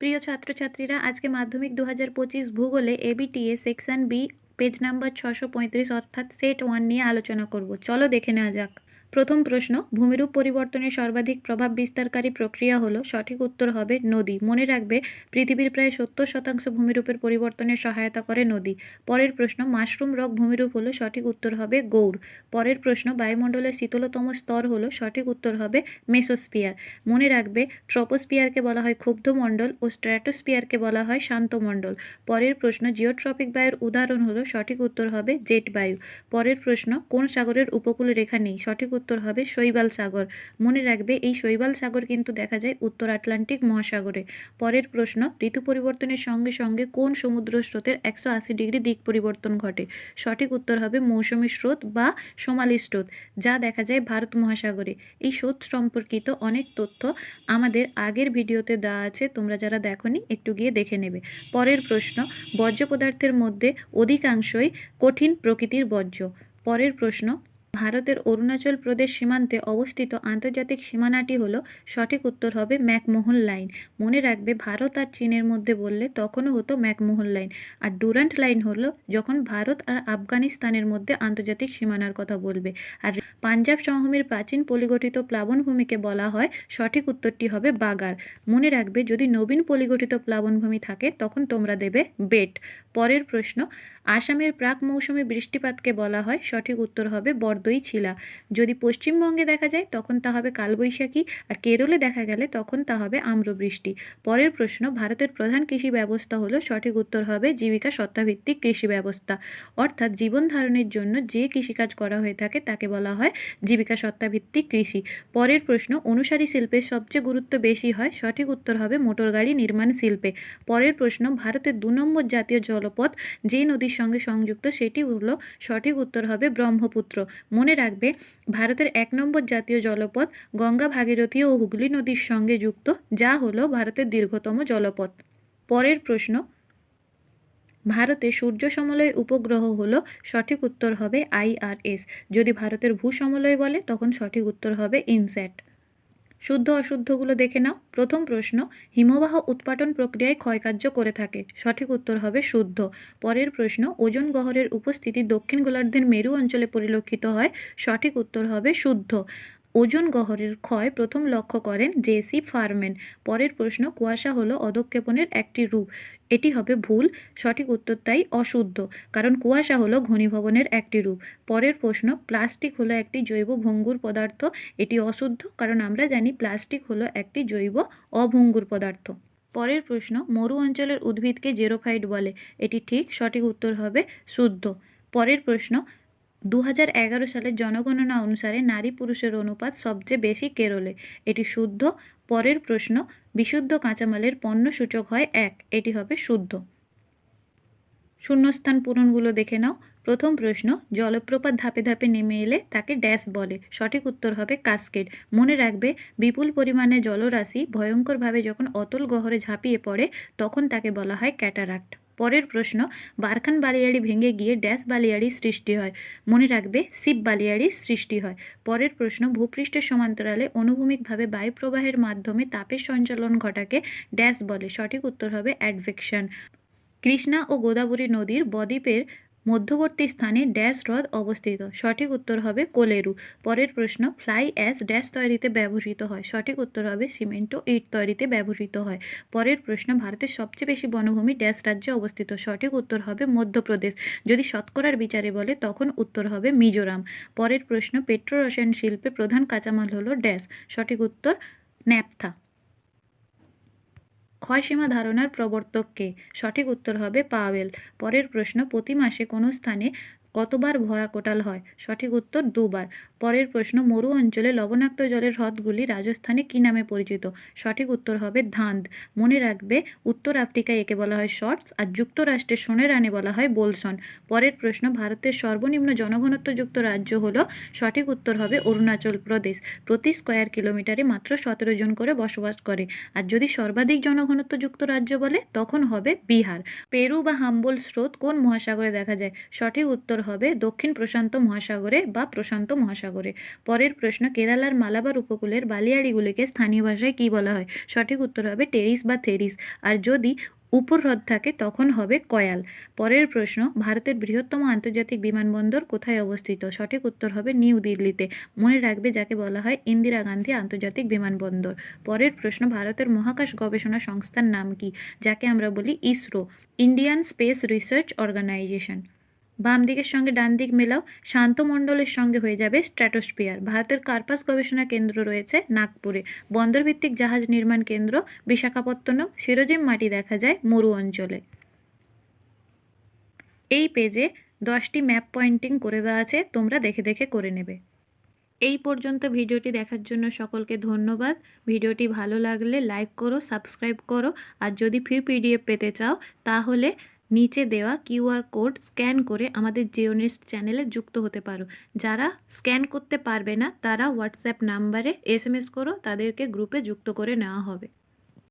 প্রিয় ছাত্রছাত্রীরা, আজকে মাধ্যমিক দু হাজার পঁচিশ ভূগোলে ABTA section B page number ছশো পঁয়ত্রিশ, অর্থাৎ সেট ওয়ান নিয়ে আলোচনা করব। চলো দেখে নেওয়া যাক। প্রথম প্রশ্ন, ভূমিরূপ পরিবর্তনের সর্বাধিক প্রভাব বিস্তারকারী প্রক্রিয়া হলো, সঠিক উত্তর হবে নদী। মনে রাখবে, পৃথিবীর প্রায় সত্তর শতাংশ ভূমিরূপের পরিবর্তনে সহায়তা করে নদী। পরের প্রশ্ন, মাশরুম রক ভূমিরূপ হলো, সঠিক উত্তর হবে গৌড়। পরের প্রশ্ন, বায়ুমণ্ডলের শীতলতম স্তর হলো, সঠিক উত্তর হবে মেসোস্পিয়ার মনে রাখবে ট্রপোস্পিয়ারকে বলা হয় ক্ষুব্ধ মণ্ডল ও স্ট্র্যাটোস্পিয়ারকে বলা হয় শান্ত মণ্ডল। পরের প্রশ্ন, জিওট্রপিক বায়ুর উদাহরণ হলো, সঠিক উত্তর হবে জেট বায়ু। পরের প্রশ্ন, কোন সাগরের উপকূল রেখা নেই, সঠিক উত্তর হবে শৈবাল সাগর। মনে রাখবে, এই শৈবাল সাগর কিন্তু দেখা যায় উত্তর আটলান্টিক মহাসাগরে। পরের প্রশ্ন, ঋতু পরিবর্তনের সঙ্গে সঙ্গে কোন সমুদ্র স্রোতের একশো আশি ডিগ্রি দিক পরিবর্তন ঘটে? সঠিক উত্তর হবে মৌসুমী স্রোত বা সোমালি স্রোত, যা দেখা যায় ভারত মহাসাগরে। এই স্রোত সম্পর্কিত অনেক তথ্য আমাদের আগের ভিডিওতে দেওয়া আছে, তোমরা যারা দেখনি একটু গিয়ে দেখে নেবে। পরের প্রশ্ন, বর্জ্য পদার্থের মধ্যে অধিকাংশই কঠিন প্রকৃতির বর্জ্য। পরের প্রশ্ন ভারতের অরুণাচল প্রদেশ সীমান্তে অবস্থিত আন্তর্জাতিক সীমানাটি হলো, সঠিক উত্তর হবে ম্যাকমোহন লাইন। মনে রাখবে, ভারত আর চীনের মধ্যে বললে তখনও হতো ম্যাকমোহন লাইন। আর ডুরান্ট লাইন হলো, যখন ভারত আর আফগানিস্তানের মধ্যে আন্তর্জাতিক সীমানার কথা বলবে। আর পাঞ্জাব সমভূমির প্রাচীন পলিগঠিত প্লাবনভূমিকে বলা হয়, সঠিক উত্তরটি হবে বাগার। মনে রাখবে, যদি নবীন পলিগঠিত প্লাবনভূমি থাকে, তখন তোমরা দেবে বেট। পরের প্রশ্ন, আসামের প্রাক মৌসুমি বৃষ্টিপাতকে বলা হয়, সঠিক উত্তর হবে বরদই ছিলা। যদি পশ্চিমবঙ্গে দেখা যায়, তখন তা হবে কালবৈশাখী, আর কেরলে দেখা গেলে তখন তা হবে আম্রবৃষ্টি। পরের প্রশ্ন, ভারতের প্রধান কৃষি ব্যবস্থা হলো, সঠিক উত্তর হবে জীবিকা সত্তাভিত্তিক কৃষি ব্যবস্থা। অর্থাৎ জীবন ধারণের জন্য যে কৃষিকাজ করা হয়ে থাকে, তাকে বলা হয় জীবিকা সত্তাভিত্তিক কৃষি। পরের প্রশ্ন, অনুসারী শিল্পের সবচেয়ে গুরুত্ব বেশি হয়, সঠিক উত্তর হবে মোটর গাড়ি নির্মাণ শিল্পে। পরের প্রশ্ন, ভারতের দু নম্বর জাতীয় জলপথ, যে নদীর সঙ্গে সংযুক্ত, সেটি হলো সঠিক উত্তর হবে ব্রহ্মপুত্র। মনে রাখবে, ভারতের এক নম্বর জাতীয় জলপথ গঙ্গা, ভাগীরথী ও হুগলি নদীর সঙ্গে যুক্ত, যা হলো ভারতের দীর্ঘতম জলপথ। পরের প্রশ্ন, ভারতে সূর্য সমলয় উপগ্রহ হল সঠিক উত্তর হবে আইআরএস যদি ভারতের ভূ সমলয় বলে, তখন সঠিক উত্তর হবে ইনস্যাট। শুদ্ধ অশুদ্ধগুলো দেখে নাও। প্রথম প্রশ্ন, হিমবাহ উৎপাটন প্রক্রিয়ায় ক্ষয়কার্য করে থাকে। সঠিক উত্তর হবে শুদ্ধ। পরের প্রশ্ন, ওজন গহরের উপস্থিতি দক্ষিণ গোলার্ধের মেরু অঞ্চলে পরিলক্ষিত হয়। সঠিক উত্তর হবে শুদ্ধ। ওজন গহরের ক্ষয় প্রথম লক্ষ্য করেন জেসি ফারম্যান পরের প্রশ্ন, কুয়াশা হলো অধক্ষেপণের একটি রূপ। এটি হবে ভুল, সঠিক উত্তর তাই অশুদ্ধ, কারণ কুয়াশা হলো ঘনীভবনের একটি রূপ। পরের প্রশ্ন, প্লাস্টিক হলো একটি জৈব ভঙ্গুর পদার্থ। এটি অশুদ্ধ, কারণ আমরা জানি প্লাস্টিক হলো একটি জৈব অভঙ্গুর পদার্থ। পরের প্রশ্ন, মরু অঞ্চলের উদ্ভিদকে জেরোফাইট বলে। এটি ঠিক, সঠিক উত্তর হবে শুদ্ধ। পরের প্রশ্ন দু হাজার এগারো সালের জনগণনা অনুসারে নারী পুরুষের অনুপাত সবচেয়ে বেশি কেরলে। এটি শুদ্ধ। পরের প্রশ্ন, বিশুদ্ধ কাঁচামালের পণ্য সূচক হয় এক। এটি হবে শুদ্ধ। শূন্যস্থান পূরণগুলো দেখে নাও। প্রথম প্রশ্ন, জলপ্রপাত ধাপে ধাপে নেমে এলে তাকে ড্যাশ বলে। সঠিক উত্তর হবে কাস্কেড। মনে রাখবে, বিপুল পরিমাণে জলরাশি ভয়ঙ্করভাবে যখন অতল গহরে ঝাঁপিয়ে পড়ে, তখন তাকে বলা হয় ক্যাটারাক্ট। পরের প্রশ্ন, বারখান বালিয়াড়ি ভেঙে গিয়ে ড্যাশ বালিয়াড়ি সৃষ্টি হয়। মনে রাখবে, শিব বালিয়াড়ি সৃষ্টি হয়। পরের প্রশ্ন, ভূপৃষ্ঠের সমান্তরালে অনুভূমিকভাবে বায়ুপ্রবাহের মাধ্যমে তাপের সঞ্চালন ঘটাকে ড্যাশ বলে। সঠিক উত্তর হবে অ্যাডভেকশন। কৃষ্ণা ও গোদাবরী নদীর বদ্বীপের মধ্যবর্তী স্থানে ড্যাশ হ্রদ অবস্থিত। সঠিক উত্তর হবে কোলেরু। পরের প্রশ্ন, ফ্লাই অ্যাশ ড্যাশ তৈরিতে ব্যবহৃত হয়। সঠিক উত্তর হবে সিমেন্ট ও ইট তৈরিতে ব্যবহৃত হয়। পরের প্রশ্ন, ভারতের সবচেয়ে বেশি বনভূমি ড্যাশ রাজ্যে অবস্থিত। সঠিক উত্তর হবে মধ্যপ্রদেশ। যদি শতকরার বিচারে বলে, তখন উত্তর হবে মিজোরাম। পরের প্রশ্ন পেট্রো রসায়ন শিল্পে প্রধান কাঁচামাল হলো ড্যাশ। সঠিক উত্তর, ন্যাপথা। ক্ষয়সীমা ধারণার প্রবর্তককে সঠিক উত্তর হবে পাওয়েল। পরের প্রশ্ন প্রতি মাসে কোনো স্থানে কতবার ভরা কোটাল হয়? সঠিক উত্তর, দুবার। পরের প্রশ্ন, মরু অঞ্চলে লবণাক্ত জলের হ্রদগুলি রাজস্থানে কী নামে পরিচিত? সঠিক উত্তর হবে ধান্দ। মনে রাখবে, উত্তর আফ্রিকায় একে বলা হয় শর্টস আর যুক্তরাষ্ট্রের সোনের আনে বলা হয় বোলসন। পরের প্রশ্ন, ভারতের সর্বনিম্ন জনঘনত্বযুক্ত রাজ্য হলো, সঠিক উত্তর হবে অরুণাচল প্রদেশ। প্রতি স্কোয়ার কিলোমিটারে মাত্র সতেরো জন করে বসবাস করে। আর যদি সর্বাধিক জনঘনত্বযুক্ত রাজ্য বলে, তখন হবে বিহার। পেরু বা হাম্বল স্রোত কোন মহাসাগরে দেখা যায়? সঠিক উত্তর হবে দক্ষিণ প্রশান্ত মহাসাগরে বা প্রশান্ত মহাসাগরে। পরের প্রশ্ন, কেরালার মালাবার উপকূলের বালিয়াড়িগুলিকে স্থানীয় ভাষায় কী বলা হয়? সঠিক উত্তর হবে টেরিস বা থেরিস। আর যদি উপর হ্রদ থাকে, তখন হবে কয়াল। পরের প্রশ্ন, ভারতের বৃহত্তম আন্তর্জাতিক বিমানবন্দর কোথায় অবস্থিত? সঠিক উত্তর হবে নিউ দিল্লিতে। মনে রাখবে যাকে বলা হয় ইন্দিরা গান্ধী আন্তর্জাতিক বিমানবন্দর। পরের প্রশ্ন, ভারতের মহাকাশ গবেষণা সংস্থার নাম কি? যাকে আমরা বলি ISRO, Indian space research organisation. বাম দিকের সঙ্গে ডান দিক মেলাও শান্তমণ্ডলের সঙ্গে হয়ে যাবে স্ট্র্যাটোস্পিয়ার ভারতের কার্পাস গবেষণা কেন্দ্র রয়েছে নাগপুরে। বন্দরভিত্তিক জাহাজ নির্মাণ কেন্দ্র বিশাখাপত্তনম, সিরোজিম মাটি দেখা যায় মরু অঞ্চলে। এই পেজে দশটি ম্যাপ পয়েন্টিং করে দেওয়া আছে, তোমরা দেখে দেখে করে নেবে। এই পর্যন্ত ভিডিওটি দেখার জন্য সকলকে ধন্যবাদ। ভিডিওটি ভালো লাগলে লাইক করো, সাবস্ক্রাইব করো, আর যদি ফ্রি পিডিএফ পেতে চাও, তাহলে নিচে দেওয়া কিউআর কোড স্ক্যান করে আমাদের জিওনিস্ট চ্যানেলে যুক্ত হতে পারো। যারা স্ক্যান করতে পারবে না, তারা হোয়াটসঅ্যাপ নাম্বারে এস এম এস করো, তাদেরকে গ্রুপে যুক্ত করে নেওয়া হবে।